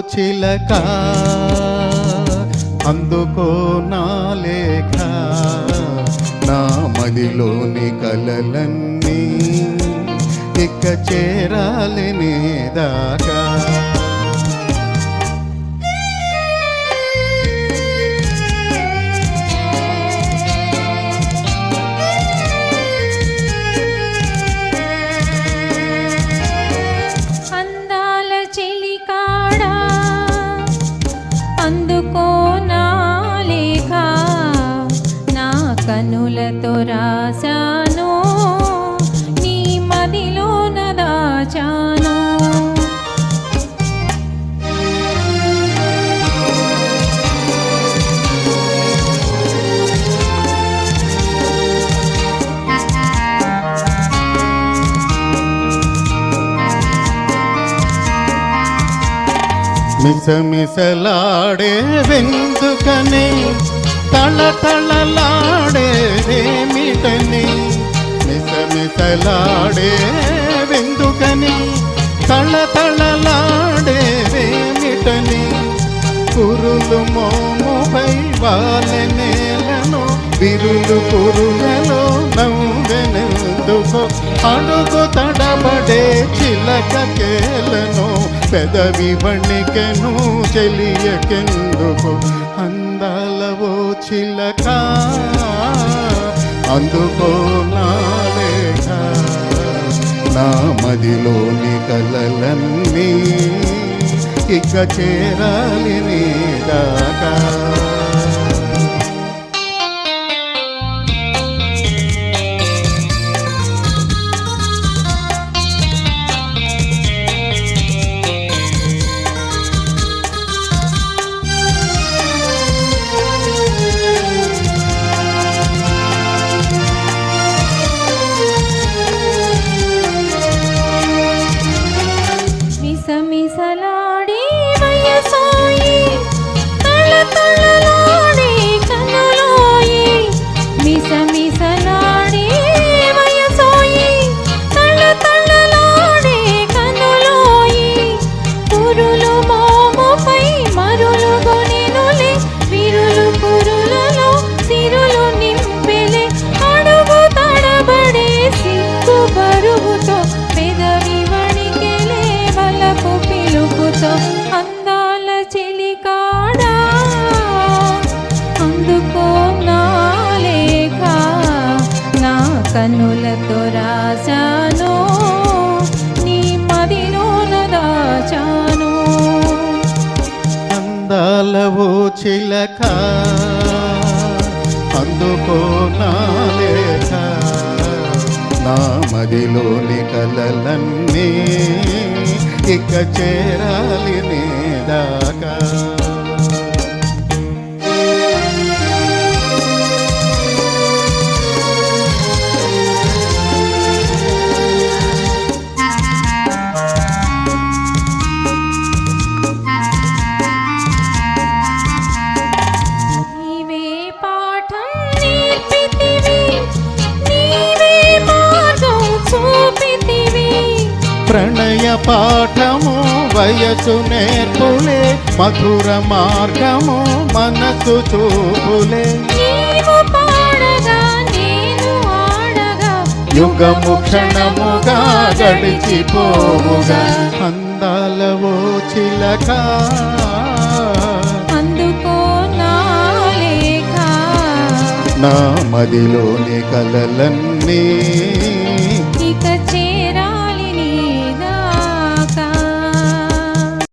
చిలక అందుకో నా లేఖ. నా మదిలోని కలలన్నీ ఇక చేరాలి నీ దాకా. కనులతో రాశాను. నీ మదిలో నదాచాను. మిసమిసలాడే వెందుకనే తళతళలాడేదేమిటని? మిసమిసలాడే వెందుకని? తళతళలాడేదేమిటని? కురులు మోముపై వాళ్ళ నేలను బిరులు కురులలో నవ్వెనెందుకు అడుగు తడబడే చిలక కేలను పెదవి వణికెను చెలియకెందుకు. అందాలవో చిలక అందుకో నా లేఖ. నా మదిలోని కలలన్నీ ఇక చేరాలి నీ దాకా. కన్నులతో రాశాను నీ మదిలోన దాచాను. అందాలవో చిలక అందుకో నా లేఖ నా మదిలోని కలలన్నీ ఇక చేరాలి ప్రణయ పాఠము వయసు నేర్పులే మధుర మార్గము మనసు చూపులే. యుగము క్షణముగా గడిచిపోవుగా. అందాలవో చిలక. నా మదిలోని కలలన్నీ